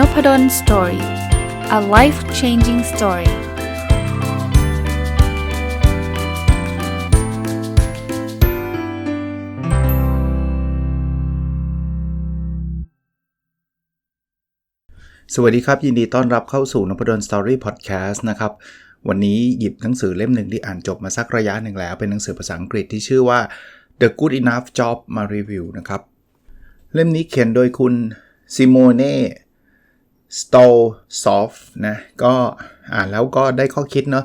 n o p ด d o สตอรี่ a life changing story สวัสดีครับ ยินดีต้อนรับเข้าสู่นพดลสตอรี่พอดแคสต์นะครับ วันนี้หยิบหนังสือเล่มหนึ่งที่อ่านจบมาสักระยะหนึ่งแล้ว เป็นหนังสือภาษาอังกฤษที่ชื่อว่า The Good Enough Job มารีวิวนะครับ เล่มนี้เขียนโดยคุณซิโมเน่ สโตซอฟนะก็อ่านแล้วก็ได้ข้อคิดเนาะ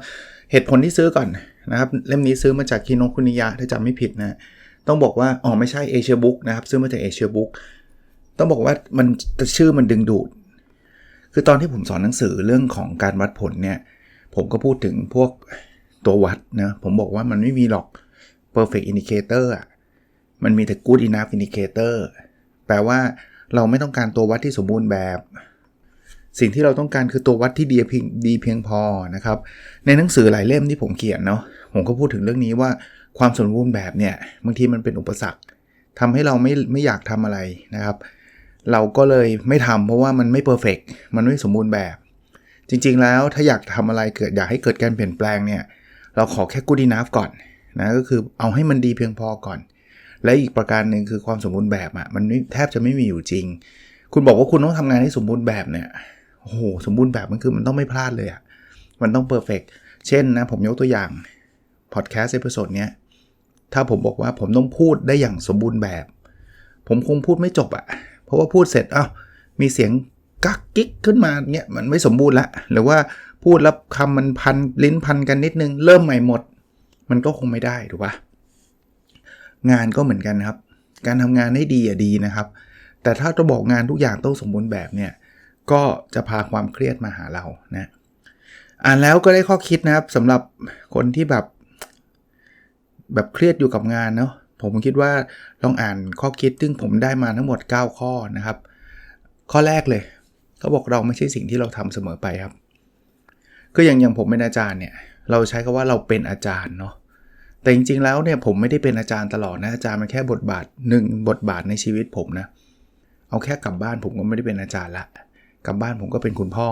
เหตุผลที่ซื้อก่อนนะครับ เล่มนี้ซื้อมาจากคิโนคุนิยะถ้าจำไม่ผิดนะต้องบอกว่าอ๋อไม่ใช่เอเชียบุ๊กนะครับซื้อมาจากเอเชียบุ๊กต้องบอกว่ามันชื่อมันดึงดูด คือตอนที่ผมสอนหนังสือเรื่องของการวัดผลเนี่ยผมก็พูดถึงพวกตัววัดนะผมบอกว่ามันไม่มีหรอก perfect indicator อะมันมีแต่ good enough indicator แปลว่าเราไม่ต้องการตัววัดที่สมบูรณ์แบบ สิ่งที่เราต้องการคือตัววัดที่ดีเพียงดีเพียงพอนะครับ ในหนังสือหลายเล่มที่ผมเขียนเนาะผมก็พูดถึงเรื่องนี้ว่าความสมบูรณ์แบบเนี่ยบางทีมันเป็นอุปสรรคทำให้เราไม่ไม่อยากทำอะไรนะครับ เราก็เลยไม่ทำเพราะว่ามันไม่เพอร์เฟกมันไม่สมบูรณ์แบบ จริงๆแล้วถ้าอยากทำอะไรเกิดอยากให้เกิดการเปลี่ยนแปลงเนี่ยเราขอแค่กูดีนาฟก่อนนะก็คือเอาให้มันดีเพียงพอก่อน และอีกประการหนึ่งคือความสมบูรณ์แบบอะ่ะมันแทบจะไม่มีอยู่จริง คุณบอกว่าคุณต้องทำงานให้สมบูรณ์แบบเนี่ย โอ้โหสมบูรณ์แบบมันคือมันต้องไม่พลาดเลยอะ่ะมันต้องเพอร์เฟกเช่นนะผมยกตัวอย่างพอดแคสต์เอพิโซดเนี้ยถ้าผมบอกว่าผมต้องพูดได้อย่างสมบูรณ์แบบ ผมคงพูดไม่จบอะ่ะ เพราะว่าพูดเสร็จอ้ามีเสียงกักกิ๊กขึ้นมาเนี่ยมันไม่สมบูรณ์ละหรือว่าพูดแล้วคำมันพันลิ้นพันกันนิดนึง เริ่มใหม่หมด มันก็คงไม่ได้ถูกปะงานก็เหมือนกันครับ การทำงานให้ดีอะดีนะครับ แต่ถ้าจะบอกงานทุกอย่างต้องสมบูรณ์แบบเนี่ย ก็จะพาความเครียดมาหาเรานะอ่านแล้วก็ได้ข้อคิดนะครับสำหรับคนที่แบบ แบบเครียดอยู่กับงานเนาะผมคิดว่าลองอ่านข้อคิดซึ่งผมได้มาทั้งหมด 9 ข้อนะครับ ข้อแรกเลยเขาบอกเราไม่ใช่สิ่งที่เราทำเสมอไปครับก็อย่างอย่างผมเป็นอาจารย์เนี่ยเราใช้คาว่าเราเป็นอาจารย์เนาะแต่จริงๆแล้วเนี่ยผมไม่ได้เป็นอาจารย์ตลอดนะอาจารย์มันแค่บทบาทหนึ่งบทบาทในชีวิตผมนะเอาแค่กลับบ้านผมก็ไม่ได้เป็นอาจารย์ละ กลับบ้านผมก็เป็นคุณพ่อ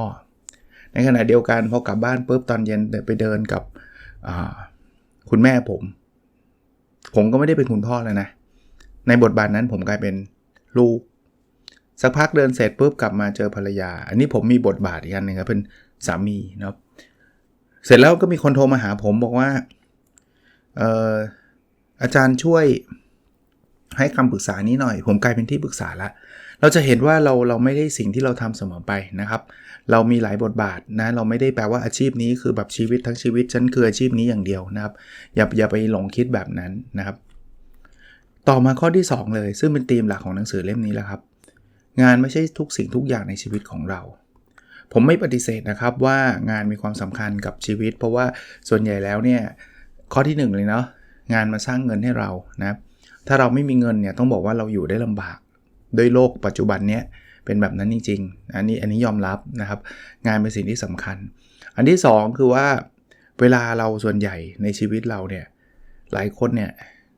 ในขณะเดียวกันพอกลับบ้านปุ๊บตอนเย็นไปเดินกับคุณแม่ผม ผมก็ไม่ได้เป็นคุณพ่อแล้วนะ ในบทบาทนั้นผมกลายเป็นลูก สักพักเดินเสร็จปุ๊บกลับมาเจอภรรยา อันนี้ผมมีบทบาทอีกอันหนึ่งครับเป็นสามีนะครับเสร็จแล้วก็มีคนโทรมาหาผมบอกว่าอาจารย์ช่วยให้คำปรึกษานี้หน่อย ผมกลายเป็นที่ปรึกษาละ เราจะเห็นว่าเราเราไม่ได้สิ่งที่เราทำเสมอไปนะครับ เรามีหลายบทบาทนะเราไม่ได้แปลว่าอาชีพนี้คือแบบชีวิตทั้งชีวิตฉันคืออาชีพนี้อย่างเดียวนะครับอย่าอย่าไปหลงคิดแบบนั้นนะครับ ต่อมาข้อที่ 2 เลย ซึ่งเป็นธีมหลักของหนังสือเล่มนี้แล้วครับ งานไม่ใช่ทุกสิ่งทุกอย่างในชีวิตของเราผมไม่ปฏิเสธนะครับว่างานมีความสำคัญกับชีวิต เพราะว่าส่วนใหญ่แล้วเนี่ยข้อที่ 1 เลยเนาะงานมาสร้างเงินให้เรานะถ้าเราไม่มีเงินเนี่ยต้องบอกว่าเราอยู่ได้ลำบาก ด้วยโลกปัจจุบันเนี้ยเป็นแบบนั้นจริงๆ อันนี้อันนี้ยอมรับนะครับ งานเป็นสิ่งที่สำคัญ อันที่ 2 คือว่าเวลาเราส่วนใหญ่ในชีวิตเราเนี่ยหลายคนเนี่ย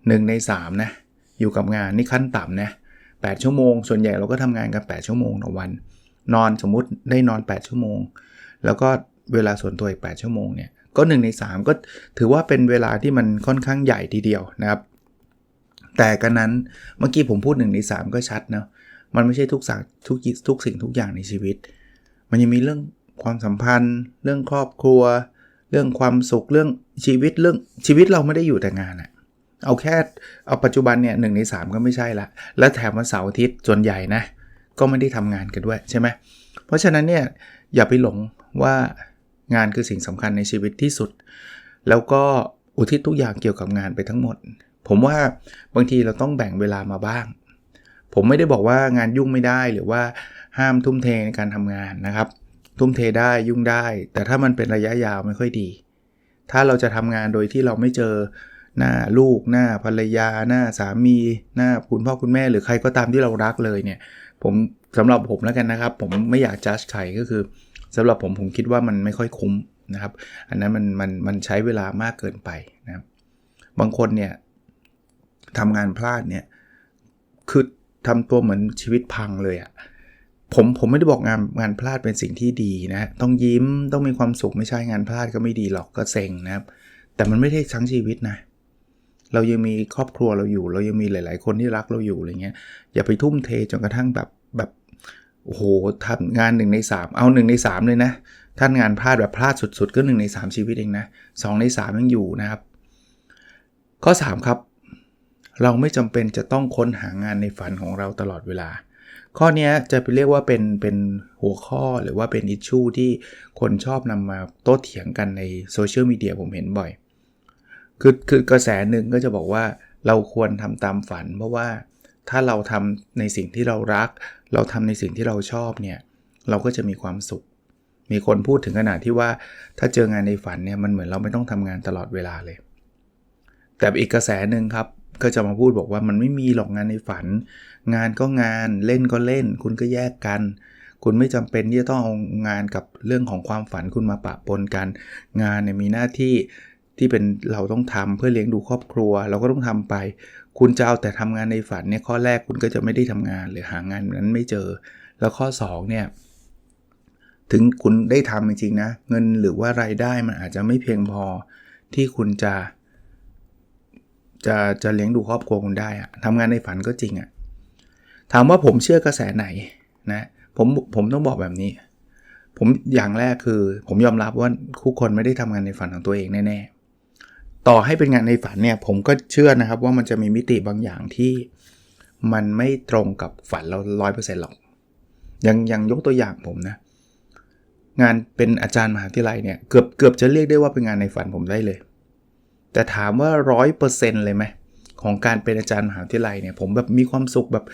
หใน3นะอยู่กับงานนี่ขั้นต่ำนะ8ชั่วโมงส่วนใหญ่เราก็ทำงานกัน 8 ชั่วโมงต่อวัน นอนสมมุติได้นอน 8 ชั่วโมง แล้วก็เวลาส่วนตัวอีก 8 ชั่วโมงเนี่ยก็ 1 ใน 3 ก็ถือว่าเป็นเวลาที่มันค่อนข้างใหญ่ทีเดียวนะครับ แต่กันนั้นเมื่อกี้ผมพูด1ใน3 ก็ชัดนะมันไม่ใช่ทุกสังทุกทุกสิ่งทุกอย่างในชีวิต มันยังมีเรื่องความสัมพันธ์ เรื่องครอบครัว เรื่องความสุขเรื่องชีวิตเรื่องชีวิตเราไม่ได้อยู่แต่งานอะเอาแค่เอาปัจจุบันเนี่ยหใน 3 ก็ไม่ใช่ละ และแถมวันเสาร์อาทิตย์ส่วนใหญ่นะ ก็ไม่ได้ทำงานกันด้วยใช่ไหมเพราะฉะนั้นเนี่ยอย่าไปหลงว่างานคือสิ่งสำคัญในชีวิตที่สุด แล้วก็อุทิศทุกอย่างเกี่ยวกับงานไปทั้งหมด ผมว่าบางทีเราต้องแบ่งเวลามาบ้าง ผมไม่ได้บอกว่างานยุ่งไม่ได้หรือว่าห้ามทุ่มเทในการทำงานนะครับ ทุ่มเทได้ยุ่งได้ แต่ถ้ามันเป็นระยะยาวไม่ค่อยดี ถ้าเราจะทำงานโดยที่เราไม่เจอหน้าลูกหน้าภรรยาหน้าสามีหน้าคุณพ่อคุณแม่ หรือใครก็ตามที่เรารักเลยเนี่ย ผมสำหรับผมแล้วกันนะครับ ผมไม่อยากจัดใครก็คือสำหรับผมผมคิดว่ามันไม่ค่อยคุ้มนะครับ อันนั้นมันมันมันใช้เวลามากเกินไปนะครับบางคนเนี่ย ทำงานพลาดเนี่ย คือทำตัวเหมือนชีวิตพังเลยอะผมผมไม่ได้บอกงานงานพลาดเป็นสิ่งที่ดีนะ ต้องยิ้มต้องมีความสุขไม่ใช่งานพลาดก็ไม่ดีหรอกก็เซ็งนะครับ แต่มันไม่ได้ทั้งชีวิตนะ เรายังมีครอบครัวเราอยู่ เรายังมีหลาย ๆ คนที่รักเราอยู่อะไรเงี้ยอย่าไปทุ่มเทจนกระทั่งแบบแบบโอ้โหทำงานหนึ่งใน 3 เอาหนึ่งใน 3 เลยนะท่านงานพลาดแบบพลาดสุด ๆ ก็หนึ่งใน 3 ชีวิตเองนะสใน 3 ยังอยู่นะครับ ข้อ 3 ครับ เราไม่จำเป็นจะต้องค้นหางานในฝันของเราตลอดเวลา ข้อนี้จะไปเรียกว่าเป็นเป็นหัวข้อหรือว่าเป็นอิชชูที่คนชอบนำมาโต้เถียงกันในโซเชียลมีเดียผมเห็นบ่อย คือคือกระแสหนึ่งก็จะบอกว่าเราควรทำตามฝัน เพราะว่าถ้าเราทำในสิ่งที่เรารัก เราทำในสิ่งที่เราชอบเนี่ยเราก็จะมีความสุข มีคนพูดถึงขนาดที่ว่าถ้าเจองานในฝันเนี่ยมันเหมือนเราไม่ต้องทำงานตลอดเวลาเลย แต่อีกกระแสหนึ่งครับ ก็จะมาพูดบอกว่ามันไม่มีหรอกงานในฝัน งานก็งานเล่นก็เล่น คุณก็แยกกัน คุณไม่จำเป็นที่จะต้องเอางานกับเรื่องของความฝันคุณมาปะปนกัน งานเนี่ยมีหน้าที่ที่เป็นเราต้องทำเพื่อเลี้ยงดูครอบครัว เราก็ต้องทำไป คุณจะเอาแต่ทำงานในฝันเนี่ยข้อแรกคุณก็จะไม่ได้ทำงานหรือหางานนั้นไม่เจอ แล้วข้อ2เนี่ยถึงคุณได้ทำจริงๆนะเงินหรือว่ารายได้มันอาจจะไม่เพียงพอที่คุณจะ จะจะเลี้ยงดูครอบครัวคุณได้อะทำงานในฝันก็จริงอะถามว่าผมเชื่อกระแสไหนนะผมผมต้องบอกแบบนี้ ผมอย่างแรกคือ ผมยอมรับว่าทุกคนไม่ได้ทำงานในฝันของตัวเองแน่ๆต่อให้เป็นงานในฝันเนี่ยผมก็เชื่อนะครับว่ามันจะมีมิติบางอย่างที่มันไม่ตรงกับฝันเราร้อยเปอร์เซ็นต์หรอกยังยังยกตัวอย่างผมนะ งานเป็นอาจารย์มหาวิทยาลัยเนี่ยเกือบเกือบจะเรียกได้ว่าเป็นงานในฝันผมได้เลย แต่ถามว่าร้อยเปอร์เซนต์เลยไหมของการเป็นอาจารย์มหาวิทยาลัยเนี่ยผมแบบมีความสุขแบบ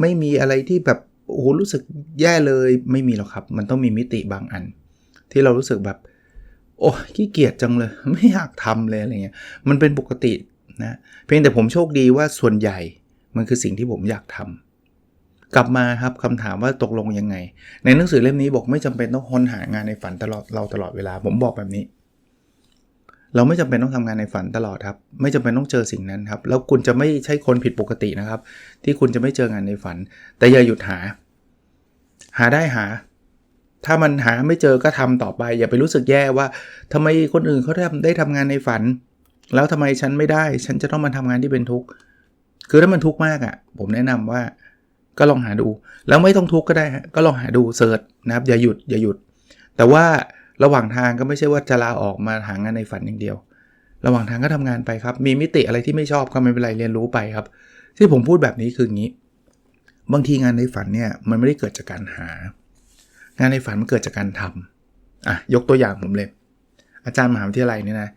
ไม่มีอะไรที่แบบโอ้โหรู้สึกแย่เลยไม่มีหรอกครับ มันต้องมีมิติบางอัน ที่เรารู้สึกแบบ โอ้ขี้เกียจจังเลย ไม่อยากทำเลยอะไรเงี้ยมันเป็นปกตินะเพียงแต่ผมโชคดีว่าส่วนใหญ่มันคือสิ่งที่ผมอยากทำกลับมาครับคำถามว่าตกลงยังไง ในหนังสือเล่มนี้บอกไม่จำเป็นต้องค้นหางานในฝันตลอดเราตลอดเวลา ผมบอกแบบนี้ เราไม่จำเป็นต้องทำงานในฝันตลอดครับ ไม่จำเป็นต้องเจอสิ่งนั้นครับ แล้วคุณจะไม่ใช่คนผิดปกตินะครับ ที่คุณจะไม่เจองานในฝัน แต่อย่าหยุดหา หาได้หา ถ้ามันหาไม่เจอก็ทำต่อไป อย่าไปรู้สึกแย่ว่าทำไมคนอื่นเขาทำได้ทำงานในฝัน แล้วทำไมฉันไม่ได้ ฉันจะต้องมาทำงานที่เป็นทุกข์คือถ้ามันทุกข์มากอะ่ะ ผมแนะนำว่า ก็ลองหาดู แล้วไม่ต้องทุกข์ก็ได้ก็ลองหาดูเสิร์ชนะครับ อย่าหยุดอย่าหยุด แต่ว่า ระหว่างทางก็ไม่ใช่ว่าจะลาออกมาหางานในฝันอย่างเดียว ระหว่างทางก็ทำงานไปครับ มีมิติอะไรที่ไม่ชอบก็ไม่เป็นไรเรียนรู้ไปครับ ที่ผมพูดแบบนี้คืออย่างนี้ บางทีงานในฝันเนี่ยมันไม่ได้เกิดจากการหา งานในฝันมันเกิดจากการทำอะยกตัวอย่างผมเลย อาจารย์มหาวิทยาลัยเนี่ยนะ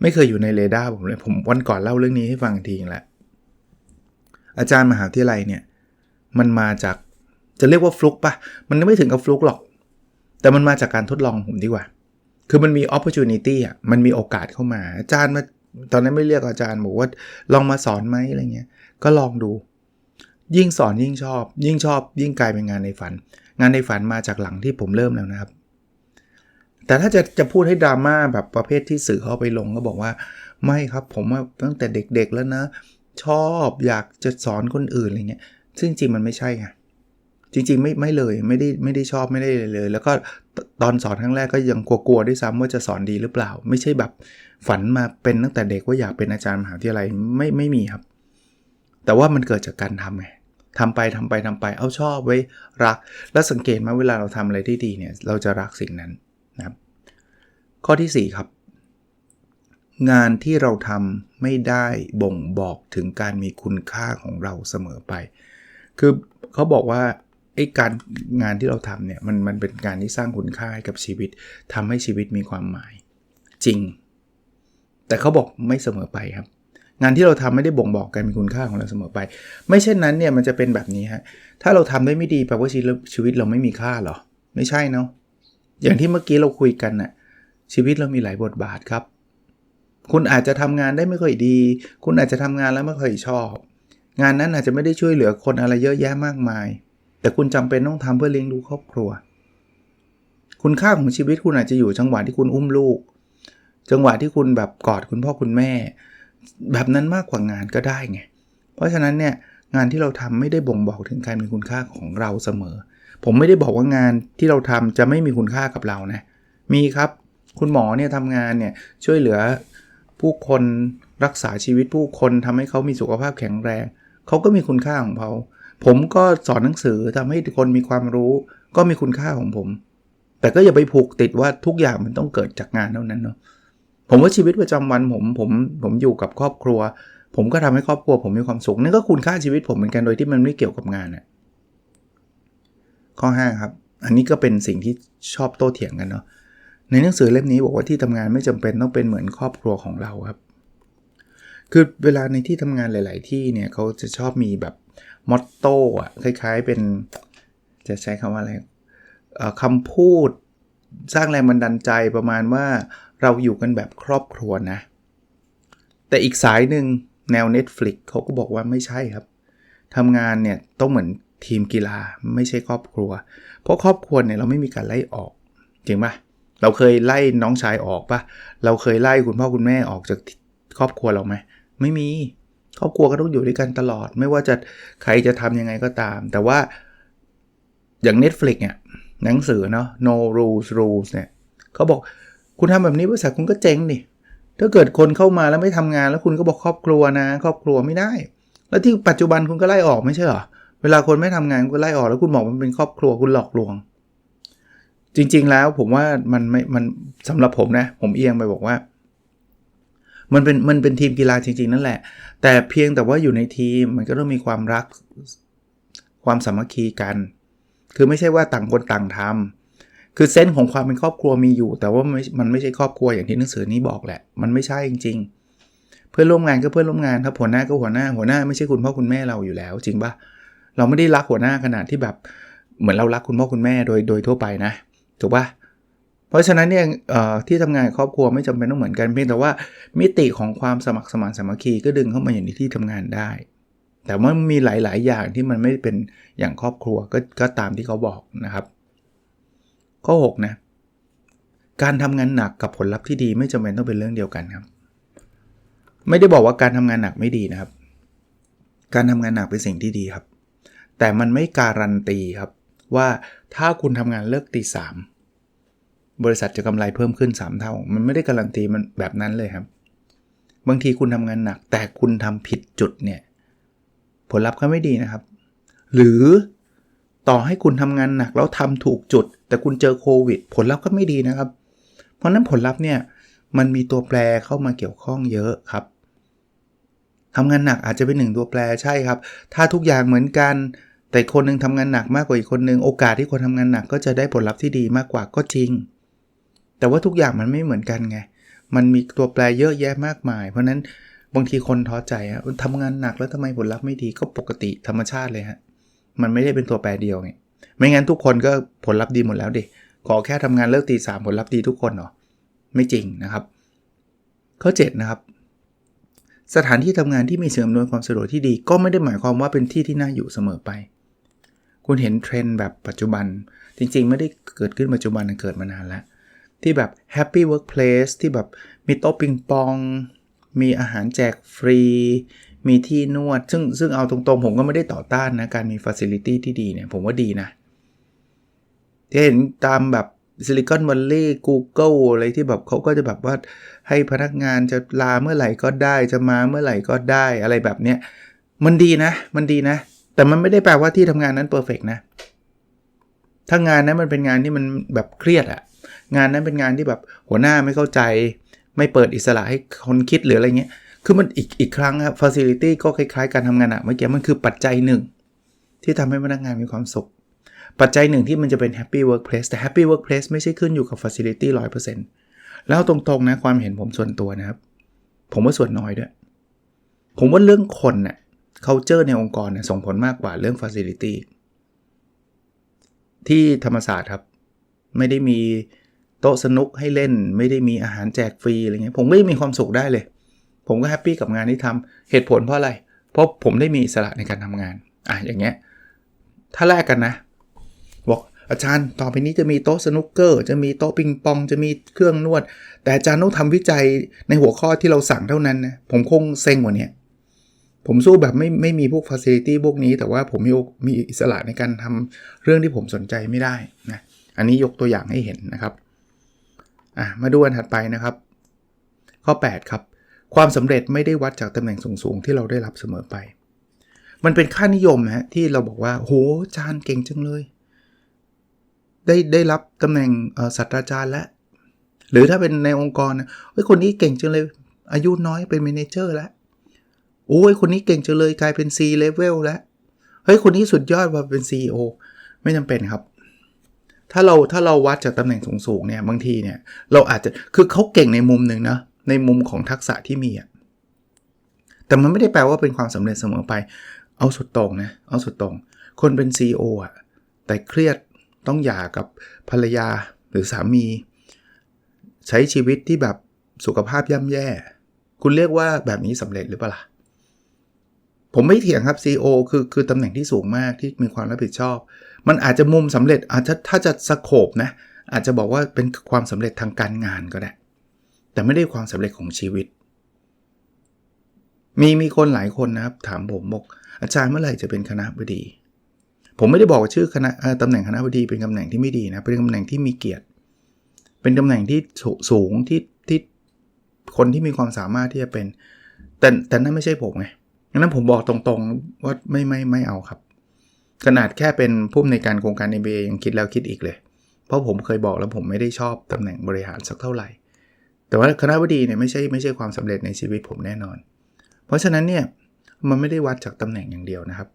ไม่เคยอยู่ในเรดาร์ผมเลยผมวันก่อนเล่าเรื่องนี้ให้ฟังทีนึงแล้วอาจารย์มหาวิทยาลัยเนี่ยมันมาจากจะเรียกว่าฟลุกปะมันไม่ถึงกับฟลุกหรอก แต่มันมาจากการทดลองผมดีกว่า คือมันมี opportunity อะ มันมีโอกาสเข้ามา อาจารย์มา ตอนนั้นไม่เรียกอาจารย์บอกว่าลองมาสอนไหมอะไรเงี้ย ก็ลองดู ยิ่งสอนยิ่งชอบ ยิ่งชอบ ยิ่งกลายเป็นงานในฝัน งานในฝันมาจากหลังที่ผมเริ่มแล้วนะครับ แต่ถ้าจะจะพูดให้ดราม่าแบบประเภทที่สื่อเขาไปลงก็บอกว่า ไม่ครับผมว่าตั้งแต่เด็กๆแล้วนะ ชอบอยากจะสอนคนอื่นอะไรเงี้ย ซึ่งจริงมันไม่ใช่ไง จริงๆไม่ไม่เลยไม่ได้ไม่ได้ชอบไม่ได้เลยเลย แล้วก็ตอนสอนครั้งแรกก็ยังกลัวๆด้วยซ้ำว่าจะสอนดีหรือเปล่า ไม่ใช่แบบฝันมาเป็นตั้งแต่เด็กว่าอยากเป็นอาจารย์มหาวิทยาลัยไม่ไม่มีครับ แต่ว่ามันเกิดจากการทำไงทำไปทำไปทำไปเอาชอบไว้รัก แล้วสังเกตไหมเวลาเราทำอะไรที่ดีเนี่ยเราจะรักสิ่งนั้นนะครับข้อที่ 4 ครับ งานที่เราทำไม่ได้บ่งบอกถึงการมีคุณค่าของเราเสมอไป คือเขาบอกว่า ไอ้การงานที่เราทำเนี่ยมันมันเป็นการที่สร้างคุณค่าให้กับชีวิตทำให้ชีวิตมีความหมาย จริง แต่เขาบอกไม่เสมอไปครับ งานที่เราทำไม่ได้บ่งบอกการมีคุณค่าของเราเสมอไป ไม่เช่นนั้นเนี่ยมันจะเป็นแบบนี้ฮะถ้าเราทำได้ไม่ดีแปลว่าชีวิตชีวิตเราไม่มีค่าหรอ ไม่ใช่เนาะอย่างที่เมื่อกี้เราคุยกันน่ะชีวิตเรามีหลายบทบาทครับ คุณอาจจะทำงานได้ไม่ค่อยดี คุณอาจจะทำงานแล้วไม่ค่อยชอบ งานนั้นอาจจะไม่ได้ช่วยเหลือคนอะไรเยอะแยะมากมาย แต่คุณจำเป็นต้องทำเพื่อเลี้ยงดูครอบครัว คุณค่าของชีวิตคุณอาจจะอยู่จังหวะที่คุณอุ้มลูก จังหวะที่คุณแบบกอดคุณพ่อคุณแม่ แบบนั้นมากกว่างานก็ได้ไง เพราะฉะนั้นเนี่ยงานที่เราทำไม่ได้บ่งบอกถึงการมีคุณค่าของเราเสมอ ผมไม่ได้บอกว่างานที่เราทำจะไม่มีคุณค่ากับเรานะ มีครับ คุณหมอเนี่ยทำงานเนี่ยช่วยเหลือผู้คนรักษาชีวิตผู้คนทำให้เขามีสุขภาพแข็งแรง เขาก็มีคุณค่าของเขา ผมก็สอนหนังสือทำให้คนมีความรู้ ก็มีคุณค่าของผม แต่ก็อย่าไปผูกติดว่าทุกอย่างมันต้องเกิดจากงานเท่านั้นเนาะผมว่าชีวิตประจำวันผมผมผมอยู่กับครอบครัว ผมก็ทำให้ครอบครัวผมมีความสุขนั่นก็คุณค่าชีวิตผมเหมือนกันโดยที่มันไม่เกี่ยวกับงานน่ะข้อ5ครับอันนี้ก็เป็นสิ่งที่ชอบโต้เถียงกันเนาะในหนังสือเล่มนี้บอกว่าที่ทำงานไม่จำเป็นต้องเป็นเหมือนครอบครัวของเราครับ คือเวลาในที่ทำงานหลาย ๆ ที่เนี่ยเขาจะชอบมีแบบ มอตโต้อะคล้ายๆเป็น จะใช้คำว่าอะไรคำพูดสร้างแรงบันดาลใจประมาณว่าเราอยู่กันแบบครอบครัวนะ แต่อีกสายหนึ่งแนว Netflix เขาก็บอกว่าไม่ใช่ครับทำงานเนี่ยต้องเหมือนทีมกีฬาไม่ใช่ครอบครัว เพราะครอบครัวเนี่ยเราไม่มีการไล่ออกจริงปะเราเคยไล่น้องชายออกปะเราเคยไล่คุณพ่อคุณแม่ออกจากครอบครัวเราไหมไม่มี ครอบครัวก็ต้องอยู่ด้วยกันตลอด ไม่ว่าจะใครจะทำยังไงก็ตาม แต่ว่าอย่าง Netflix เนี่ยหนังสือเนาะ no rules rules เนี่ยเขาบอกคุณทำแบบนี้บริษัทคุณก็เจ๊งดิถ้าเกิดคนเข้ามาแล้วไม่ทำงานแล้วคุณก็บอกครอบครัวนะ ครอบครัวไม่ได้ แล้วที่ปัจจุบันคุณก็ไล่ออกไม่ใช่เหรอเวลาคนไม่ทำงานก็ไล่ออกแล้วคุณบอกมันเป็นครอบครัวคุณหลอกลวง จริง ๆ แล้วผมว่ามันไม่มันสำหรับผมนะ ผมเอียงไปบอกว่า มันเป็นมันเป็นทีมกีฬาจริง ๆ นั่นแหละ แต่เพียงแต่ว่าอยู่ในทีมมันก็ต้องมีความรักความสามัคคีกัน คือไม่ใช่ว่าต่างคนต่างทำคือเส้นของความเป็นครอบครัวมีอยู่ แต่ว่ามันไม่ใช่ครอบครัวอย่างที่หนังสือนี้บอกแหละ มันไม่ใช่จริง ๆ เพื่อนร่วมงานก็เพื่อนร่วมงานครับหัวหน้าก็หัวหน้าหัวหน้าไม่ใช่คุณพ่อคุณแม่เราอยู่แล้ว จริงปะเราไม่ได้รักหัวหน้าขนาดที่แบบเหมือนเรารักคุณพ่อคุณแม่โดยโดยทั่วไปนะถูกปะ เพราะฉะนั้นเนี่ยที่ทำงานครอบครัวไม่จำเป็นต้องเหมือนกันเพียงแต่ว่ามิติของความสมัครสมานสามัคคีก็ดึงเข้ามาอย่างที่ทำงานได้ แต่ว่ามีหลาย ๆ อย่างที่มันไม่เป็นอย่างครอบครัวก็ก็ตามที่เขาบอกนะครับ ข้อ6นะการทำงานหนักกับผลลัพธ์ที่ดีไม่จำเป็นต้องเป็นเรื่องเดียวกันครับ ไม่ได้บอกว่าการทำงานหนักไม่ดีนะครับ การทำงานหนักเป็นสิ่งที่ดีครับ แต่มันไม่การันตีครับว่าถ้าคุณทำงานเลิกตีสาม บริษัทจะกำไรเพิ่มขึ้น 3 เท่า มันไม่ได้การันตีมันแบบนั้นเลยครับ บางทีคุณทำงานหนัก แต่คุณทำผิดจุดเนี่ย ผลลัพธ์ก็ไม่ดีนะครับ หรือต่อให้คุณทำงานหนักแล้วทำถูกจุด แต่คุณเจอโควิด ผลลัพธ์ก็ไม่ดีนะครับ เพราะนั้นผลลัพธ์เนี่ยมันมีตัวแปรเข้ามาเกี่ยวข้องเยอะครับทำงานหนักอาจจะเป็นหนึ่งตัวแปรใช่ครับ ถ้าทุกอย่างเหมือนกัน แต่คนนึงทำงานหนักมากกว่าอีกคนนึง โอกาสที่คนทำงานหนักก็จะได้ผลลัพธ์ที่ดีมากกว่าก็จริง แต่ว่าทุกอย่างมันไม่เหมือนกันไง มันมีตัวแปรเยอะแยะมากมาย เพราะนั้นบางทีคนท้อใจอะทำงานหนักแล้วทำไมผลลัพธ์ไม่ดีก็ปกติธรรมชาติเลยฮะ มันไม่ได้เป็นตัวแปรเดียวไง ไม่งั้นทุกคนก็ผลลัพธ์ดีหมดแล้วดิ ขอแค่ทำงานเลิกตีสามผลลัพธ์ดีทุกคนเหรอ ไม่จริงนะครับ ข้อ 7 นะครับ สถานที่ทำงานที่มีเสิ่อำนวยความสะดวกที่ดี ก็ไม่ได้หมายความว่าเป็นที่ที่น่าอยู่เสมอไป คุณเห็นเทรนด์แบบปัจจุบัน จริง ๆ ไม่ได้เกิดขึ้นปัจจุบันเกิดมานานแล้ว ที่แบบ Happy Workplace ที่แบบมีโต๊ะปิงปอง มีอาหารแจกฟรี มีที่นวด ซึ่งซึ่งเอาตรงๆ ผมก็ไม่ได้ต่อต้านนะ การมีฟ a ซิลิตี้ที่ดีเนี่ย ผมว่าดีนะที่เห็นตามแบบซิลิคอนวัลเลย์กูเกิลอะไรที่แบบเขาก็จะแบบว่าให้พนักงานจะลาเมื่อไหร่ก็ได้จะมาเมื่อไหร่ก็ได้อะไรแบบเนี้ยมันดีนะ มันดีนะ แต่มันไม่ได้แปลว่าที่ทำงานนั้นเพอร์เฟกนะ ถ้างานนั้นมันเป็นงานที่มันแบบเครียดอะ งานนั้นเป็นงานที่แบบหัวหน้าไม่เข้าใจ ไม่เปิดอิสระให้คนคิดหรืออะไรเงี้ย คือมันอีกอีกครั้งครับฟ a ซิลิตี้ก็คล้ายๆ การทำงานอะเมื่อกี้มันคือปัจจัยหนึ่ง ที่ทำให้พนักงานมีความสุข ปัจจัยหนึ่งที่มันจะเป็น Happy Workplace แต่ Happy Workplace ไม่ใช่ขึ้นอยู่กับ Facility 100%แล้วตรงๆนะความเห็นผมส่วนตัวนะครับ ผมว่าส่วนน้อยด้วย ผมว่าเรื่องคนเนะ่ย culture ในองค์กรเนี่ยส่งผลมากกว่าเรื่อง Facility ที่ธรรมศาสตร์ครับ ไม่ได้มี โต๊ะสนุกให้เล่นไม่ได้มีอาหารแจกฟรีอะไรเงี้ยผมก็มีความสุขได้เลย ผมก็แฮปปี้กับงานที่ทำเหตุผลเพราะอะไร เพราะผมได้มีอิสระในการทำงานอะอย่างเงี้ยถ้าแลกกันนะ บอกอาจารย์ต่อไปนี้จะมีโต๊ะสนุกเกอร์ จะมีโต๊ะปิงปอง จะมีเครื่องนวด แต่อาจารย์ต้องทำวิจัยในหัวข้อที่เราสั่งเท่านั้นนะผมคงเซ็งกว่านี้ผมสู้แบบไม่ไม่มีพวกฟ a ซิลิตี้พวกนี้ แต่ว่าผมมีมีอิสระในการทำเรื่องที่ผมสนใจไม่ได้นะอันนี้ยกตัวอย่างให้เห็นนะครับ อะมาดูอันถัดไปนะครับ ข้อ 8 ครับ ความสำเร็จไม่ได้วัดจากตำแหน่งสูงๆ ที่เราได้รับเสมอไป มันเป็นค่านิยมฮะที่เราบอกว่าโหจานเก่งจังเลย ได้ได้รับตำแหน่งศาสตราจารย์แล้วหรือถ้าเป็นในองค์กรนะเฮ้ยคนนี้เก่งจังเลย อายุน้อยเป็นเมนเจอร์แล้วโอ้ยคนนี้เก่งจังเลยกลายเป็น C level แล้วเฮ้ยคนนี้สุดยอดว่าเป็น CEO ไม่จำเป็นครับ ถ้าเราถ้าเราวัดจากตำแหน่งสูงๆเนี่ยบางทีเนี่ยเราอาจจะคือเขาเก่งในมุมหนึ่งนะในมุมของทักษะที่มีอะแต่มันไม่ได้แปลว่าเป็นความสำเร็จเสมอไป เอาสุดตรงนะเอาสุดตรง คนเป็น CEO อะแต่เครียดต้องหย่ากับภรรยาหรือสามี ใช้ชีวิตที่แบบสุขภาพย่ำแย่ คุณเรียกว่าแบบนี้สำเร็จหรือเปล่าผมไม่เถียงครับ CEO คือคือตำแหน่งที่สูงมากที่มีความรับผิดชอบ มันอาจจะมุมสำเร็จอาจจะถ้าจะสโคบนะอาจจะบอกว่าเป็นความสำเร็จทางการงานก็ได้ แต่ไม่ได้ความสำเร็จของชีวิต มีมีคนหลายคนนะครับ ถามผมบอกอาจารย์เมื่อไหร่จะเป็นคณะบดี ผมไม่ได้บอกชื่อคณะตำแหน่งคณะบดีเป็นตำแหน่งที่ไม่ดีนะเป็นตำแหน่งที่มีเกียรติ เป็นตำแหน่งที่สูงที่ที่คนที่มีความสามารถที่จะเป็น แต่แต่นั่นไม่ใช่ผมไงดังนั้นผมบอกตรงๆว่าไม่ไม่ไม่เอาครับ ขนาดแค่เป็นผู้ในการโครงการ MBA ยังคิดแล้วคิดอีกเลย เพราะผมเคยบอกแล้วผมไม่ได้ชอบตำแหน่งบริหารสักเท่าไหร่ แต่ว่าคณะบดีเนี่ยไม่ใช่ไม่ใช่ความสำเร็จในชีวิตผมแน่นอน เพราะฉะนั้นเนี่ยมันไม่ได้วัดจากตำแหน่งอย่างเดียวนะครับ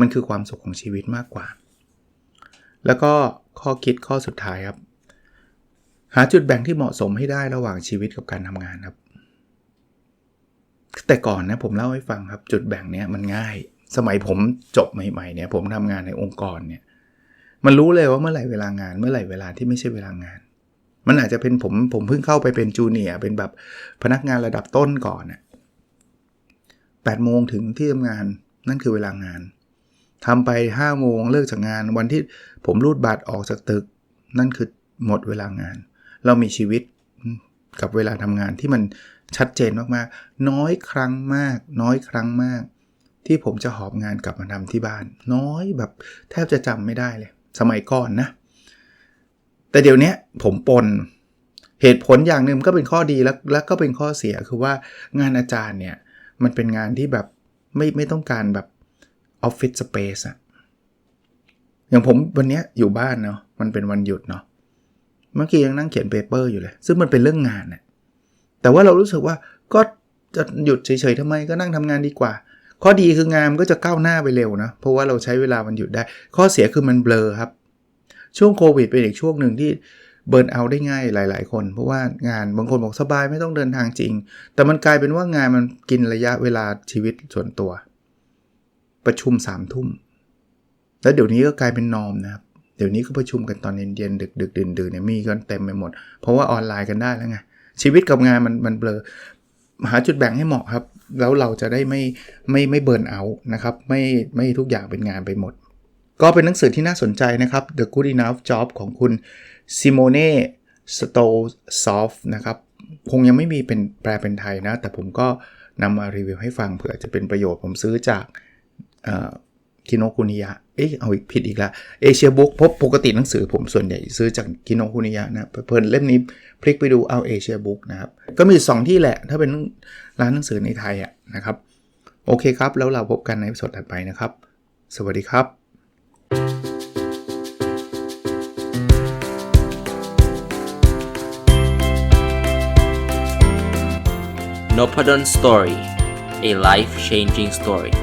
มันคือความสุขของชีวิตมากกว่า แล้วก็ข้อคิดข้อสุดท้ายครับ หาจุดแบ่งที่เหมาะสมให้ได้ระหว่างชีวิตกับการทำงานครับ แต่ก่อนนะผมเล่าให้ฟังครับจุดแบ่งเนี้ยมันง่าย สมัยผมจบใหม่ๆเนี่ยผมทำงานในองค์กรเนี่ยมันรู้เลยว่าเมื่อไหร่เวลางานเมื่อไหร่เวลาที่ไม่ใช่เวลางาน มันอาจจะเป็นผมผมเพิ่งเข้าไปเป็นจูเนียเป็นแบบพนักงานระดับต้นก่อนน่ะแปดโมงถึงที่ทำงานนั่นคือเวลางานทำไป5้าโมงเลิกจากงานวันที่ผมรูดบัตรออกจากตึก นั่นคือหมดเวลางาน เรามีชีวิตกับเวลาทำงานที่มันชัดเจนมากๆ น้อยครั้งมาก น้อยครั้งมาก ที่ผมจะหอบงานกลับมาทำที่บ้าน น้อยแบบแทบจะจำไม่ได้เลย สมัยก่อนนะ แต่เดี๋ยวนี้ผมปนเหตุผลอย่างหนึ่งก็เป็นข้อดีแล้วแล้วก็เป็นข้อเสียคือว่างานอาจารย์เนี่ย มันเป็นงานที่แบบไม่ไม่ต้องการแบบออฟฟิศสเปซอะอย่างผมวันนี้อยู่บ้านเนาะมันเป็นวันหยุดเนาะเมื่อกี้ยังนั่งเขียนเปเปอร์อยู่เลย ซึ่งมันเป็นเรื่องงานน่ะแต่ว่าเรารู้สึกว่าก็จะหยุดเฉยๆทำไมก็นั่งทำงานดีกว่า ข้อดีคืองานมันก็จะก้าวหน้าไปเร็วนะ เพราะว่าเราใช้เวลามันหยุดได้ ข้อเสียคือมันเบลอครับ ช่วงโควิดเป็นอีกช่วงหนึ่งที่เบิร์นเอาได้ง่ายหลาย ๆ คน เพราะว่างานบางคนบอกสบายไม่ต้องเดินทางจริง แต่มันกลายเป็นว่างานมันกินระยะเวลาชีวิตส่วนตัว ประชุม3ามทุ่ม แล้วเดี๋ยวนี้ก็กลายเป็นนอมนะครับ เดี๋ยวนี้ก็ประชุมกันตอนเย็นๆดึกดึกดื่นดื่นเนี่ยมีกันเต็มไปหมด เพราะว่าออนไลน์กันได้แล้วไงชีวิตกับงานมันมันเบลอ หาจุดแบ่งให้เหมาะครับ แล้วเราจะได้ไม่ไม่ไม่เบิร์นเอานะครับ ไม่ไม่ทุกอย่างเป็นงานไปหมด ก็เป็นหนังสือที่น่าสนใจนะครับ The Good Enough Job ของคุณซิโมเน่สโตซอฟนะครับ คงยังไม่มีเป็นแปลเป็นไทยนะ แต่ผมก็นำมารีวิวให้ฟังเผื่อจะเป็นประโยชน์ผมซื้อจาก คิโนคุนิยะ เอ๊ะเอาอีกผิดอีกล้วเอเชียบุ๊กพบปกติหนังสือผมส่วนใหญ่ซื้อจากคิโนคุนิยะนะเพลินเล่มนี้พลิกไปดูเอาเอเชียบุ๊กนะครับ ก็มี 2 ที่แหละ ถ้าเป็นร้านหนังสือในไทยอะนะครับ โอเคครับ แล้วเราพบกันในสดถัดไปนะครับ สวัสดีครับ n o p a d o n Story a life changing story